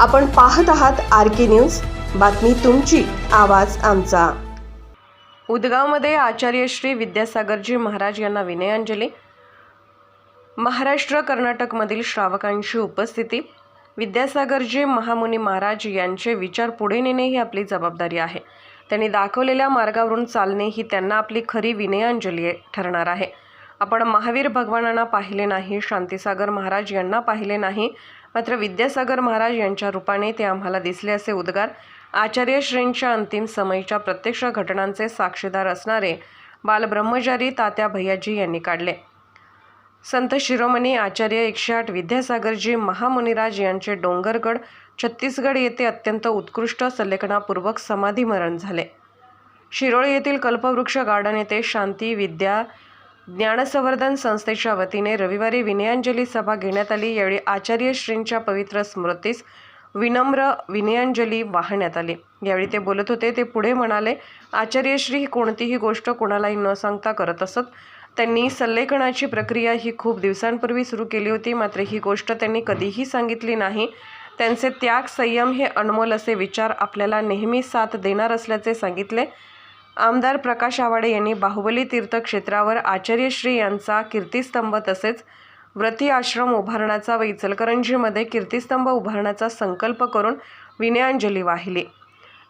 आपण पाहत आहात आर के न्यूज. बातमी तुमची आवाज आमचा. उदगावमध्ये आचार्य श्री विद्यासागरजी महाराज यांना विनयांजली. महाराष्ट्र कर्नाटकमधील श्रावकांची उपस्थिती. विद्यासागरजी महामुनी महाराज यांचे विचार पुढे नेणे ही आपली जबाबदारी आहे. त्यांनी दाखवलेल्या मार्गावरून चालणे ही त्यांना आपली खरी विनयांजली आहे- ठरणार आहे. आपण महावीर भगवानांना पाहिले नाही शांतीसागर महाराज यांना पाहिले नाही मात्र विद्यासागर महाराज यांच्या रूपाने ते आम्हाला दिसले असे उद्गार आचार्य श्रींच्या अंतिम समयीच्या प्रत्यक्ष घटनांचे साक्षीदार असणारे बालब्रह्मचारी तात्या भैयाजी यांनी काढले. संत शिरोमणी आचार्य एकशे आठ विद्यासागरजी महामुनिराज यांचे डोंगरगड छत्तीसगड येथे अत्यंत उत्कृष्ट संलेखनापूर्वक समाधीमरण झाले. शिरोळ येथील कल्पवृक्ष गार्डन येथे शांती विद्या ज्ञानसंवर्धन संस्थेच्या वतीने रविवारी विनयांजली सभा घेण्यात आली. यावेळी आचार्य श्रींच्या पवित्र स्मृतीस विनम्र विनयांजली वाहण्यात आली. यावेळी ते बोलत होते ते पुढे म्हणाले आचार्यश्री ही कोणतीही गोष्ट कोणालाही न सांगता करत असत. त्यांनी सल्लेखनाची प्रक्रिया ही खूप दिवसांपूर्वी सुरू केली होती. मात्र ही गोष्ट त्यांनी कधीही सांगितली नाही. त्यांचे त्याग संयम हे अनमोल असे विचार आपल्याला नेहमी साथ देणार असल्याचे सांगितले. आमदार प्रकाश आवाडे यांनी बाहुबली तीर्थक्षेत्रावर आचार्यश्री यांचा कीर्तिस्तंभ तसेच व्रती आश्रम उभारण्याचा व इचलकरंजीमध्ये कीर्तिस्तंभ उभारण्याचा संकल्प करून विनयांजली वाहिली.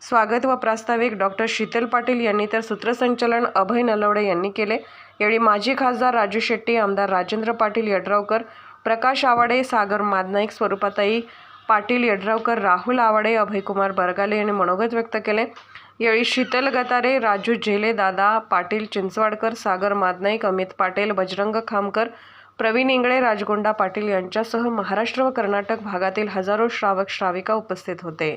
स्वागत व प्रास्ताविक डॉक्टर शीतल पाटील यांनी तर सूत्रसंचालन अभय नलवडे यांनी केले. यावेळी माजी खासदार राजू शेट्टी आमदार राजेंद्र पाटील यड्रावकर प्रकाश आवाडे सागर मादनाईक स्वरूपाताई पाटील यड्रावकर राहुल आवाडे अभयकुमार बरगाले यांनी मनोगत व्यक्त केले. यावेळी शीतल गतारे राजू झेले दादा पाटील चिंचवाडकर सागर मादनाईक अमित पाटील बजरंग खामकर प्रवीण इंगळे राजगोंडा पाटील यांच्यासह महाराष्ट्र व कर्नाटक भागातील हजारो श्रावक श्राविका उपस्थित होते.